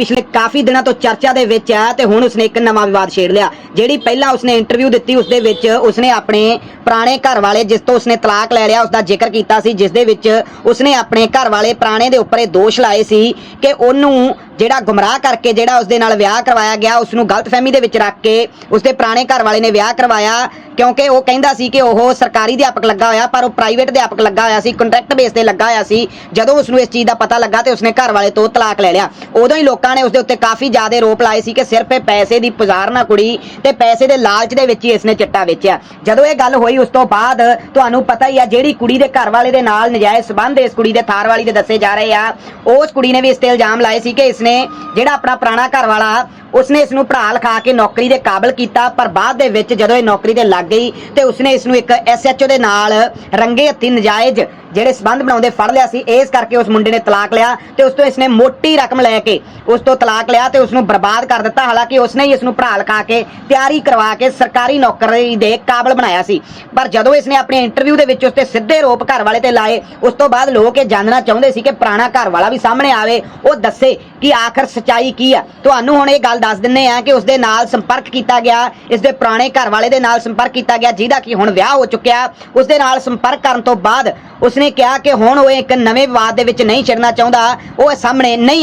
ਪਿਛਲੇ ਕਾਫੀ ਦਿਨਾਂ ਤੋਂ ਚਰਚਾ ਦੇ ਵਿੱਚ ਹੈ ਤੇ ਹੁਣ ਉਸਨੇ ਇੱਕ ਨਵਾਂ ਵਿਵਾਦ ਛੇੜ ਲਿਆ। ਜਿਹੜੀ ਪਹਿਲਾਂ ਉਸਨੇ ਇੰਟਰਵਿਊ ਦਿੱਤੀ ਉਸ ਦੇ ਵਿੱਚ ਉਸਨੇ ਆਪਣੇ ਪੁਰਾਣੇ ਘਰ ਵਾਲੇ ਜਿਸ ਤੋਂ ਉਸਨੇ ਤਲਾਕ ਲੈ ਲਿਆ ਉਸ ਦਾ ਜ਼ਿਕਰ ਕੀਤਾ ਸੀ ਜਿਸ ਦੇ ਵਿੱਚ ਉਸਨੇ ਆਪਣੇ ਘਰ ਵਾਲੇ ਪੁਰਾਣੇ ਦੇ ਉੱਪਰ ਇਹ ਦੋਸ਼ ਲਾਏ ਸੀ ਕਿ ਉਹਨੂੰ ਜਿਹੜਾ ਗੁੰਮਰਾਹ ਕਰਕੇ ਜਿਹੜਾ ਉਸ ਦੇ ਨਾਲ ਵਿਆਹ ਕਰਵਾਇਆ ਗਿਆ ਉਸ ਨੂੰ ਗਲਤਫਹਿਮੀ ਦੇ ਵਿੱਚ ਰੱਖ ਕੇ ਉਸ ਦੇ ਪੁਰਾਣੇ ਘਰ ਵਾਲੇ ਨੇ ਵਿਆਹ ਕਰਵਾਇਆ, ਕਿਉਂਕਿ ਉਹ ਕਹਿੰਦਾ ਸੀ ਕਿ ਉਹ ਸਰਕਾਰੀ ਅਧਿਆਪਕ ਲੱਗਾ ਹੋਇਆ, ਪਰ ਉਹ ਪ੍ਰਾਈਵੇਟ ਅਧਿਆਪਕ ਲੱਗਾ ਹੋਇਆ ਸੀ, ਕੰਟਰੈਕਟ ਬੇਸ ਤੇ ਲੱਗਾ ਹੋਇਆ ਸੀ। ਜਦੋਂ ਉਸ ਨੂੰ ਇਸ ਚੀਜ਼ ਦਾ ਪਤਾ ਲੱਗਾ ਤੇ ਉਸਨੇ ਘਰ ਵਾਲੇ ਤੋਂ ਤਲਾਕ ਲੈ ਲਿਆ। ਉਦੋਂ ਹੀ ਲੋਕਾਂ ਨੇ ਉਸ ਦੇ ਉੱਤੇ ਕਾਫੀ ਜ਼ਿਆਦਾ ਰੋਪ ਲਾਏ ਸੀ ਕਿ ਸਿਰਫ ਇਹ ਪੈਸੇ ਦੀ ਪੁਜ਼ਾਰਨਾ ਕੁੜੀ, ਤੇ ਪੈਸੇ ਦੇ ਲਾਲਚ ਦੇ ਵਿੱਚ ਹੀ ਇਸਨੇ ਚਿੱਟਾ ਵੇਚਿਆ। ਜਦੋਂ ਇਹ ਗੱਲ ਹੋਈ, ਉਸ ਤੋਂ ਬਾਅਦ ਤੁਹਾਨੂੰ ਪਤਾ ਹੀ ਆ, ਜਿਹੜੀ ਕੁੜੀ ਦੇ ਘਰ ਵਾਲੇ ਦੇ ਨਾਲ ਨਜਾਇਜ਼ ਸਬੰਧ ਇਸ ਕੁੜੀ ਦੇ ਥਾਰ ਵਾਲੀ ਦੇ ਦੱਸੇ ਜਾ ਰਹੇ ਆ, ਉਸ ਕੁੜੀ ਨੇ ਵੀ ਇਸ ਤੇ ਇਲਜ਼ਾਮ ਲਾਏ ਸੀ ਕਿ ਇਸਨੇ ਜਿਹੜਾ ਆਪਣਾ ਪੁਰਾਣਾ ਘਰ ਵਾਲਾ ਉਸਨੇ ਇਸ ਨੂੰ ਪੜ੍ਹਾ ਲਿਖਾ ਕੇ ਨੌਕਰੀ ਦੇ ਕਾਬਿਲ ਕੀਤਾ, ਪਰ ਬਾਅਦ ਦੇ ਵਿੱਚ ਜਦੋਂ ਇਹ ਨੌਕਰੀ ਤੇ ਲੱਗ ਗਈ ਤੇ ਉਸਨੇ ਇਸ ਨੂੰ ਇੱਕ ਐਸਐਚਓ ਦੇ ਨਾਲ ਰੰਗੇ ਹੱਥੀਂ ਨਜਾਇਜ਼ ਜਿਹੜੇ ਸਬੰਧ ਬਣਾਉਂਦੇ ਫੜ ਲਿਆ ਸੀ, ਇਸ ਕਰਕੇ ਉਸ ਮੁੰਡੇ ਨੇ ਤਲਾਕ ਲਿਆ ਤੇ ਉਸ ਤੋਂ ਇਸਨੇ ਮੋਟੀ ਰਕਮ ਲੈ ਕੇ ਉਸ ਤੋਂ ਤਲਾਕ ਲਿਆ ਤੇ ਉਸ ਨੂੰ ਬਰਬਾਦ ਕਰ ਦਿੱਤਾ। ਹਾਲਾਂਕਿ ਉਸਨੇ ਹੀ ਇਸ ਨੂੰ ਪੜ੍ਹਾ ਲਿਖਾ ਕੇ ਤਿਆਰੀ ਕਰਵਾ ਕੇ ਸਰਕਾਰੀ ਨੌਕਰੀ ਦੇ ਕਾਬਿਲ ਬਣਾਇਆ ਸੀ। ਪਰ ਜਦੋਂ ਇਸਨੇ ਆਪਣੇ ਇੰਟਰਵਿਊ ਦੇ ਵਿੱਚ ਉਸ ਤੇ ਸਿੱਧੇ ਰੋਪ ਘਰ ਵਾਲੇ ਤੇ ਲਾਏ, ਉਸ ਤੋਂ ਬਾਅਦ ਲੋਕ ਇਹ ਜਾਣਨਾ ਚਾਹੁੰਦੇ ਸੀ ਕਿ ਪੁਰਾਣਾ ਘਰ ਵਾਲਾ ਵੀ ਸਾਹਮਣੇ ਆਵੇ, ਉਹ ਦੱਸੇ ਕਿ ਆਖਰ ਸਚਾਈ ਕੀ ਆ। ਤੁਹਾਨੂੰ ਹੁਣ ਇਹ ਗੱਲ ਦੱਸ ਦਿੰਨੇ ਆ ਕਿ ਉਸ ਦੇ ਨਾਲ ਸੰਪਰਕ ਕੀਤਾ ਗਿਆ ਇਸ ਦੇ ਪੁਰਾਣੇ ਘਰ ਵਾਲੇ ਦੇ ਨਾਲ ਸੰਪਰਕ ਕੀਤਾ ਗਿਆ, ਜਿਹਦਾ ਕਿ ਹੁਣ ਵਿਆਹ ਹੋ ਚੁੱਕਿਆ। ਉਸ ਦੇ ਨਾਲ ਸੰਪਰਕ ਕਰਨ ਤੋਂ ਬਾਅਦ ਉਸ ਉਸਨੇ ਕਿਹਾ ਕਿ ਹੁਣ ਉਹ ਇੱਕ ਨਵੇਂ ਵਿਵਾਦ ਦੇ ਵਿੱਚ ਨਹੀਂ ਛਿੜਨਾ ਚਾਹੁੰਦਾ, ਉਹ ਸਾਹਮਣੇ ਨਹੀਂ